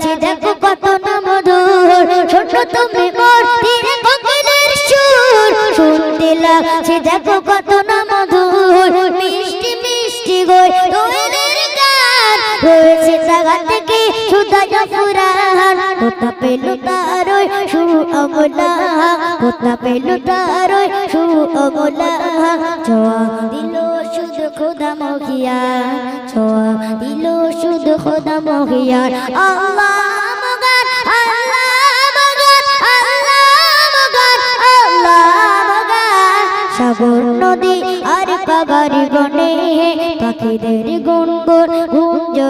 লাগছে দেখো কত না মধুর। ছোট তুমি কোকিলের সুর। শুনতে লাগছে দেখো কত না মধুর। মিষ্টি মিষ্টি গই দোয়েলের গান। রয়েছে থেকে সুদা কোথা তার ওই সু অমলা কোথা পেল ছোয়া দিল শুধু খোদা মহিয়া দিল শুধু খোদা সাগর নদী আর পাগারি বনে পাখিদের গুনগুন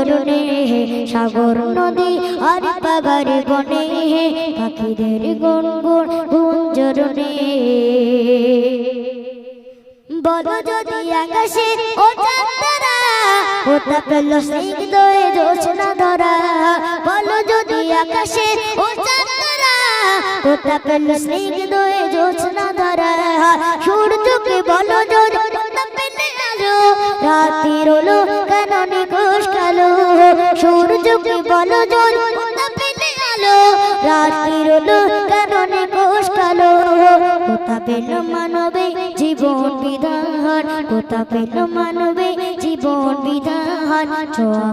গুঞ্জরনে সাগর নদী আর পাগারি বনে পাখিদের গুনগুন গুঞ্জরনে বলো যদি আকাশে ও চাঁদরা ওটা পেল ধরা বলো যদি আকাশে ও চাঁদরা ওটা পেল ধরা সূর্যকে বলো যদি রাতির হলো কেন নিকোষ কালো সূর্যকে বলো ওটা পেলে আলো? রাতির হলো কেন নিকোষ কালো কোথা পেল মানবে জীবন বিধান? কোথা পেল মানবে জীবন বিধান? ছোয়া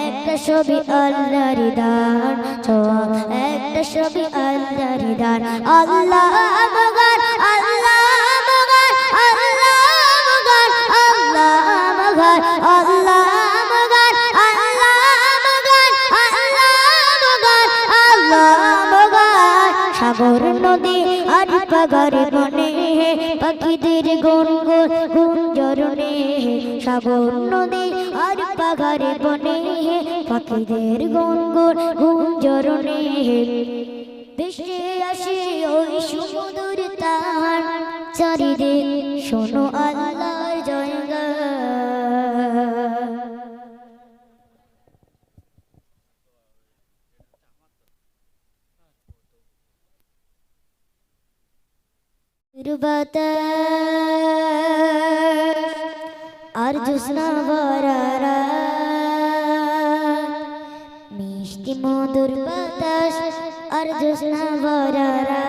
একটা ছবি আল্লাহর দান। ছোয়া একটা ছবি আল্লাহর দান। আল্লাহ আর বনে বনে পাখিদের গুন গুন গুঞ্জরণে সাগর নদী আর পাগার বনে পাখিদের গুন গুন গুঞ্জরণে ভেসে আসে ওই সুমধুর তাহার চারিদিক, শোনো আল্লাহর বাতাস আর জোসনা ভরারা মিষ্টি মধুর বাতাস আর জোসনা ভরারা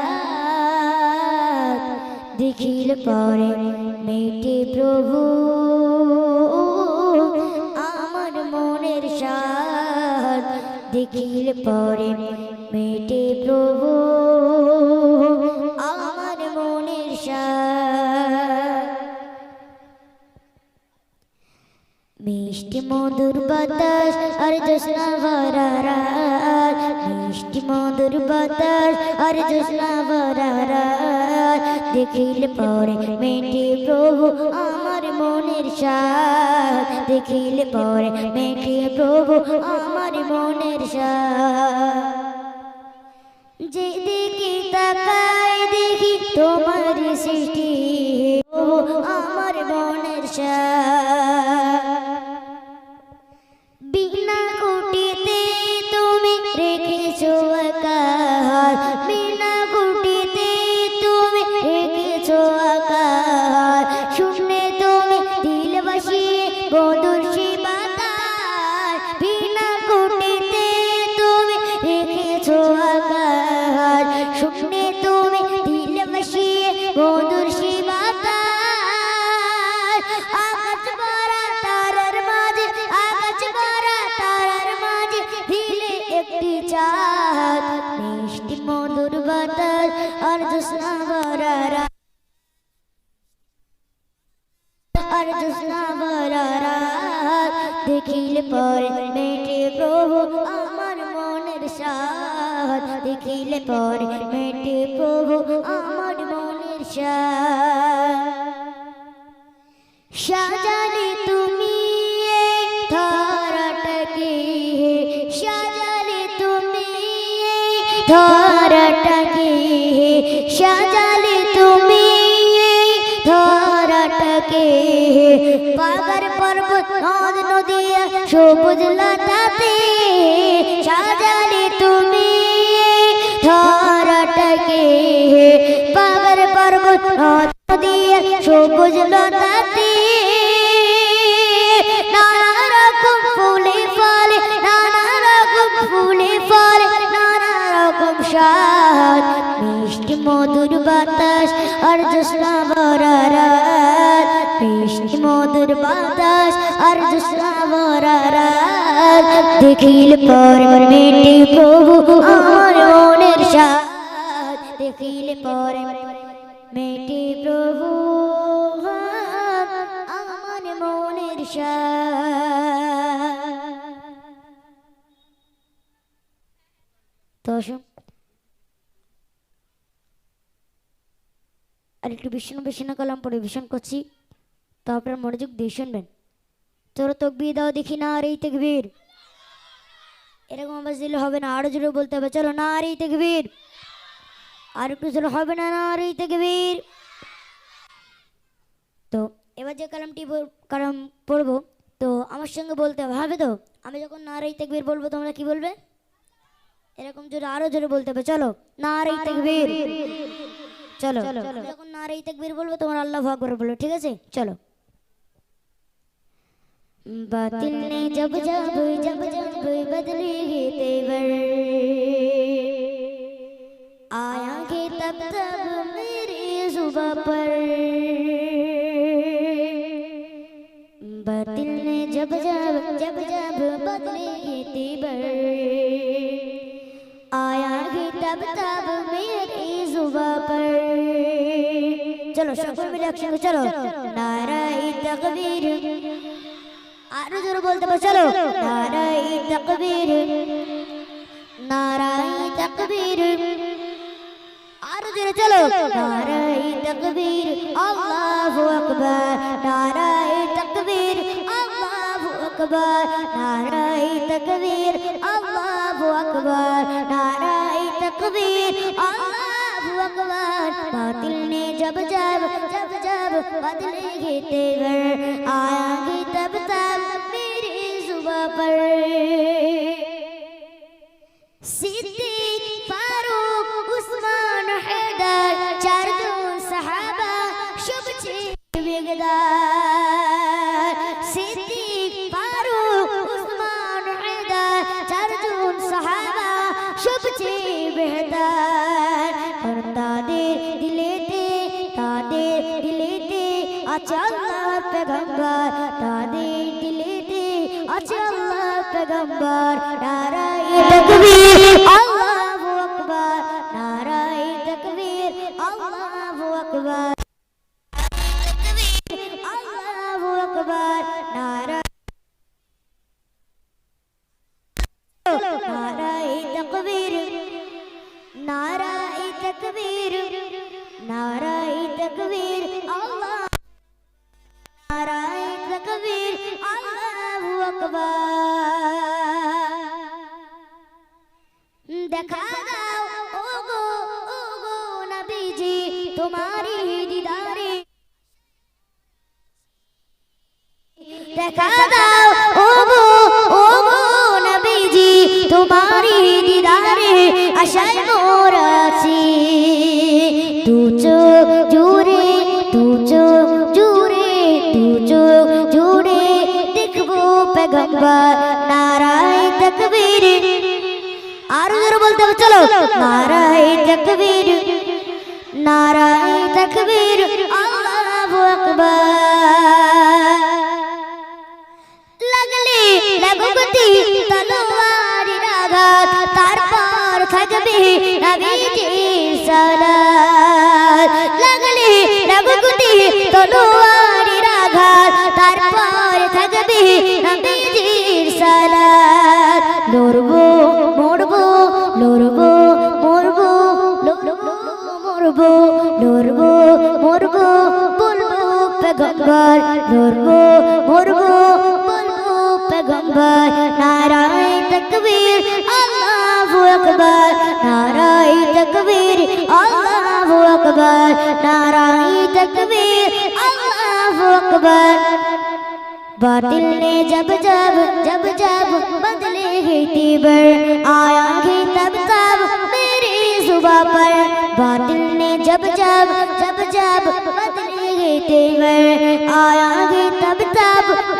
দেখিল পরে মেটে প্রভু, আমার মনের সাথ দেখিল পরে মেটে প্রভু মিষ্টি মধুর বাতাস, আর জোসনা ভরা মিষ্টি মধুর বাতাস, আর জোসনা ভরা রাত। দেখিল পরে মেটে প্রভু আমার মনের সাথ দেখিল পরে মেটে প্রভু আমার মনের তাকাই দেখি তোমার সৃষ্টি ও আমার মনের সাথ বসিয়ে বদর বাতাস আকাশ ভরা তারার মাঝে আকাশ ভরা তারার মাঝে দিলে একটি চাঁদ মিষ্টি মধুর বাতাস আর জোসনা ভরা রাত আর জোসনা ভরা রাত দেখিলে পরে মেটে প্রভু আমার মনের সাথ দেখিলে পরে মেটে প্রভু আমার মনের সাথ সাজালে তুমি ধরাটাকে সাজালে তুমি ধরাটাকে সাজালে তুমি ধরাটাকে পাগর পর্বত নদ নদী সবুজ লতাতে সবুজ লতাতে। নানা রকম ফুলে ফলে, নানা রকম ফুলে ফলে সাথ মিষ্টি মধুর বাতাস আর জোসনা ভরা মিষ্টি মধুর বাতাস আর জোসনা ভরা দেখিল পর মেটে প্রভু আমার মনের সাথ দেখিল পর মেটে প্রভু তো আসুন আর একটু বিষ্ণু বিষ্ণু কালাম পরিবেশন করছি। তো আপনার মনোযোগ দিয়ে শুনবেন। তোর তকবি দাও দেখি না আর এই তেকবীর। এরকম আওয়াজ দিলে হবে না। আরও জোরে বলতে হবে। চলো না আর এই তেকবীর। আর একটু জোরে হবে না না আর এই তেকবীর। তো এবার যে কালামটি বল- কালাম পড়বো তো আমার সঙ্গে বলতে হবে হবে তো আমি যখন না আর এই তেকবীর বলবো তোমরা কি বলবে এরকম জোরে আরো জোরে বলতে হবে চলো নারী তাকবীর চলো যখন নারী তাকবীর বলবো তোমার আল্লাহ আকবার বলো ঠিক আছে চলো बातिल ने जब जब जब जब बदले तेवर आएंगे तब तब मेरी जुबा पर बातिल ने जब जब जब जब बदले तेवर आएंगे तब तब मेरी जुबा पर चलो সকল মিলে একসঙ্গে চলো নারাই তাকবীর আরো জোরে বলতে পারো চলো নারাই তাকবীর নারাই তাকবীর আরো জোরে চলো নারাই তাকবীর আল্লাহু আকবার নারাই তাকবীর আল্লাহু আকবার নারাই তাকবীর আল্লাহু আকবার নারাই তাকবীর আল্লাহু আকবার बातिल ने जब जब जब जब बदले तेवर आएंगे तब तब मेरी जुबा पर सिद्दीक फारूक उस्मान हैदर चारजों सहाबा शुभ छे बेगदार পেগম্বর তাদের দিলেতে আছে আল্লাহ পেগম্বর নারায় তাকবীর আল্লাহু আকবার নারায় তাকবীর আল্লাহু আকবার আল্লাহু আকবার নারায় নারায় তাকবীর নারায় তাকবীর নারায় তাকবীর তোমারি দিদারে। দেখা দাও ওগো ওগো নবীজি তোমারি দিদারে আশায় মোর আছি। দু চোখ জুড়ে দু চোখ জুড়ে দু চোখ জুড়ে দেখব পেগম্বর নারায় তকবীর। আরও বলতে চলো। নারায় তকবীর। নারায় তকবীর, আল্লাহু আকবার। লাগলে লাগুগতি তলোয়ারির আঘাত তারপর থাকবে নবীজির সালাত। লাগলে লাগুগতি তলোয়ারির আঘাত তারপর থাকবে নবীজির সালাত। লড়বো پیغمبر لڑبو مربو بلبو پیغمبر نعرہ تکبیر اللہ اکبر نعرہ تکبیر اللہ اکبر نعرہ تکبیر اللہ اکبر باطل نے جب جب جب جب بدلے ہی تیبر آیا ہی تب تب میری زبا پر باطل نے جب جب جب جب बदले ही तीबर आया ही तब तब